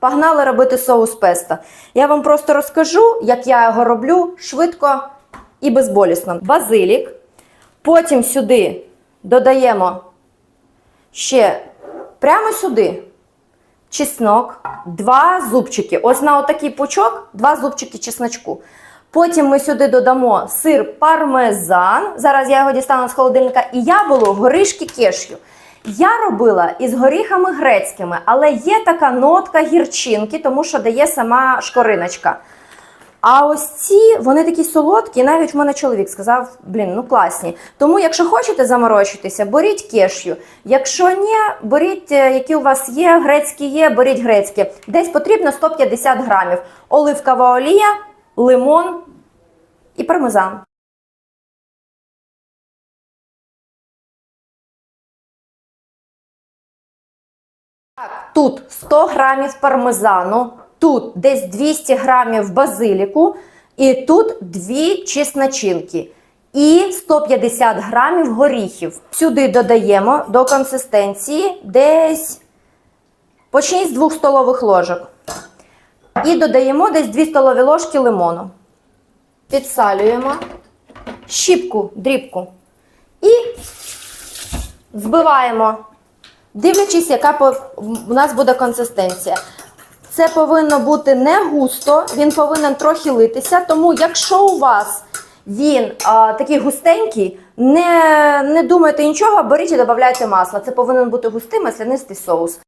Погнали робити соус песто. Я вам просто розкажу, як я його роблю швидко і безболісно. Базилік. Потім сюди додаємо ще прямо сюди чеснок, два зубчики. Ось на отакий пучок, два зубчики чесночку. Потім ми сюди додамо сир пармезан. Зараз я його дістану з холодильника. І яблуко горішки кешю. Я робила із горіхами грецькими, але є така нотка гірчинки, тому що дає сама шкориночка. А ось ці, вони такі солодкі, навіть в мене чоловік сказав, блін, ну класні. Тому, якщо хочете заморочитися, беріть кешю. Якщо ні, беріть, е, які у вас є, грецькі є, беріть грецькі. Десь потрібно 150 грамів. Оливкова олія, лимон і пармезан. Тут 100 грамів пармезану, тут десь 200 грамів базиліку, і тут дві чесночинки. І 150 грамів горіхів. Сюди додаємо до консистенції десь почніть з 2 столових ложок. І додаємо десь 2 столові ложки лимону. Підсалюємо щіпку, дрібку. І збиваємо Дивлячись, яка у нас буде консистенція. Це повинно бути не густо, він повинен трохи литися. Тому, якщо у вас він а, такий густенький, не, не думайте нічого, беріть і додавайте масло. Це повинен бути густий маслянистий соус.